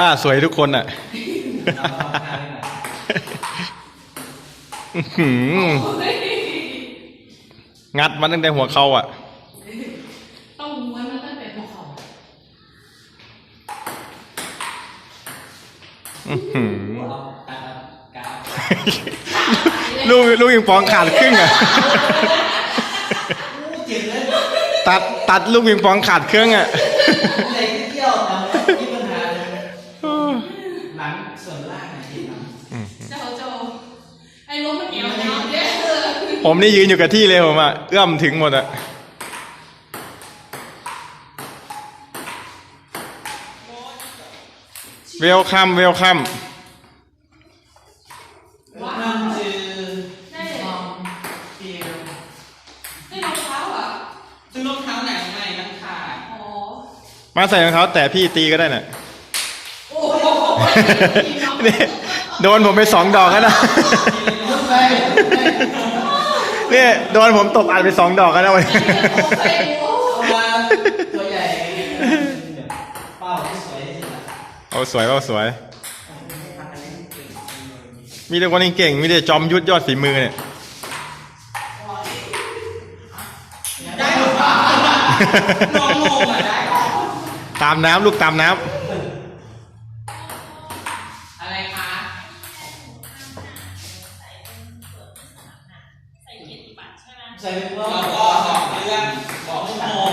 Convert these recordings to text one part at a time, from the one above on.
ผ้าสวยทุกคนอะอื้อหืองัดมาตั้งแต่หัวเขาอะ ต้องม้วนมาตั้งแต่หัวเข่าอื้อหือเอาตามกราฟลูกลูกยิงปองขาดครึ่งอะเจ็บเลยตัดตัดลูกยิงปองขาดเครื่องอะ เลยเที่ยวแต่มีปัญหาเลยหลังส่วนล่างเนี่ยเจ็บหลัง เจ้าเจ้าไอ้ล้มมันเหนียวเหนียวเนี่ยเออ ผมนี่ยืนอยู่กับที่เลยผมอะเอื้อมถึงหมดอะเวลคัมเวลคัมนั่นคือได้มองเตียงได้รองเท้าอะซื้อรองเท้าไหนใหม่มันขาดอ๋อมาใส่รองเท้าแต่พี่ตีก็ได้น่ะโอ้โหนี่โดนผมไปสองดอกแล้วนะ ไปนี่โดนผมตบอัดไปสองดอกแล้วนะวันนี้เอามาตัวใหญ่เป้าที่สวยที่สุดอะเอาสวยเอาสวย มีแต่คนเก่งๆมีแต่จอมยุทธยอดฝีมือเนี่ยได้หรอลองงงอะได้หรอตามน้ำลูกตามน้อ ใส่เป็นว่าแล้วก็สองเรื่องบอกชั่วโมง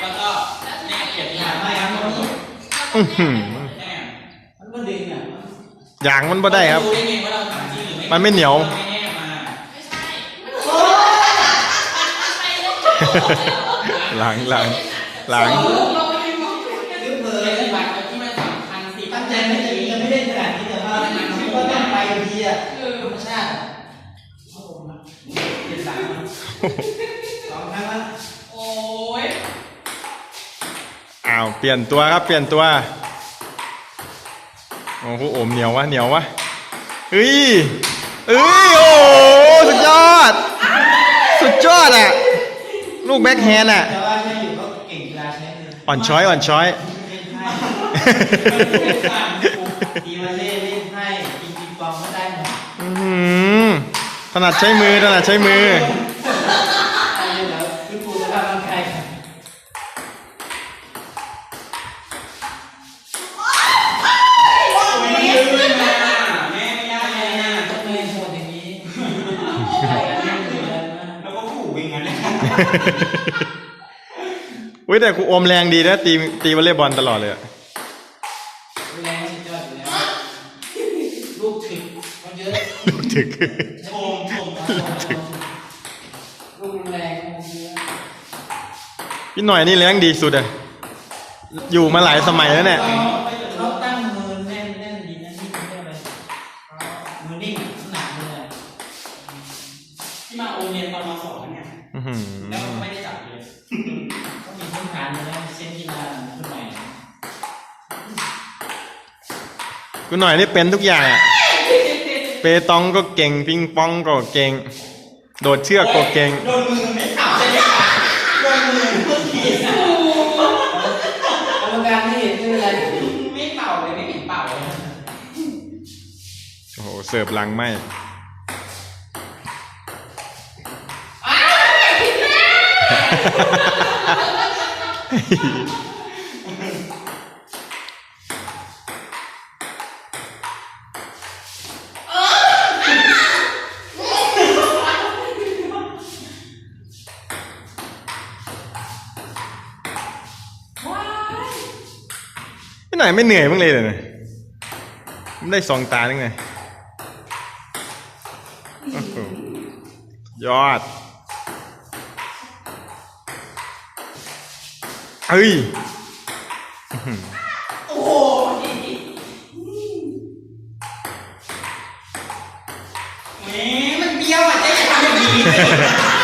แล้วก็แนบเขียนยาไม่ครับมันำอื้อหือแนบมันก็ดึงอะอย่างมันบ่ได้ครับ รู้ได้ไงว่าเราทำจริงหรือไม่มันไม่เหนียวไม่แนบมาไม่ใช่หลังหลังหลังเราไม่ได้มองดึงเลยไอ้บัตรที่มันสำคัญสิตั้งใจไม่ดียังไม่ได้ขนาดนี้แต่ว่ามันก็ต้องไปดีอะธรรมชาติโอ้โหเปลี่ยนสาม สองครั้งละโอ้ยอ้าวเปลี่ยนตัวครับเปลี่ยนตัวโอ้โหโอมเหนียววะเหนียววะเฮ้ยเอ้ยโอ้โหสุดยอด สุดยอดอะลูกแบ็คแฮนด์อะแต่ว่าใช้อยู่ก็เก่งกีฬาใช้เลยอ่อนช้อยอ่อนช้อยเล่นให้ตีมาเล่เล่นให้กินปิงปองก็ได้หมดอื้อหือถนัดใช้มือถนัดใช้มือ เลยอุ้ยแต่ครูโอมแรงดีนะตีตีวอลเลย์บอลตลอดเลยอะแรงสุดยอดอยู่แล้วลูกถึกมันเยอะถึกชมชมลูกแรงมันเยอะพี่หน่อยนี่แรงดีสุดอะอยู่มาหลายสมัยแล้วเนี่ยเราตั้งมือแน่นแน่นดีนะนี่มันเรียกอะไรมือนิ่งหนักมือเลยที่มาโอเรียนตอนมสองเนี่ยอื้อหือ แล้วก็ไม่ได้จับเลยก็มีพื้นฐานอยู่แล้วเส้นกีฬาขึ้นใหม่กูหน่อยนี่เป็นทุกอย่างอะเปตองก็เก่งปิงปองก็เก่ง โดดเชือกก็เก่งโดนมือไม่ขับใช่ไหมคะโดนมือเมื่อกี้นะกรรมการไม่เห็นไม่เป็นไรไม่เป่าเลยไม่เห็นเป่าเลยโอ้โหเสิร์ฟหลังไม่ ว้ายพี่หนไม่เหนื่อยบ้างเลยเลยนะมันได้สองตาตั้งไงยอด เฮ้ยโอ้โหแหมมันเบี้ยวอะเจ๊จะทำอย่างนี้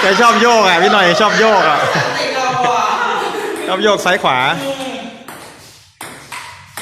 แกชอบโยกอะพี่หน่อยชอบโยกอะเจ๊เราอะ ชอบโยกซ้ายขวาเออ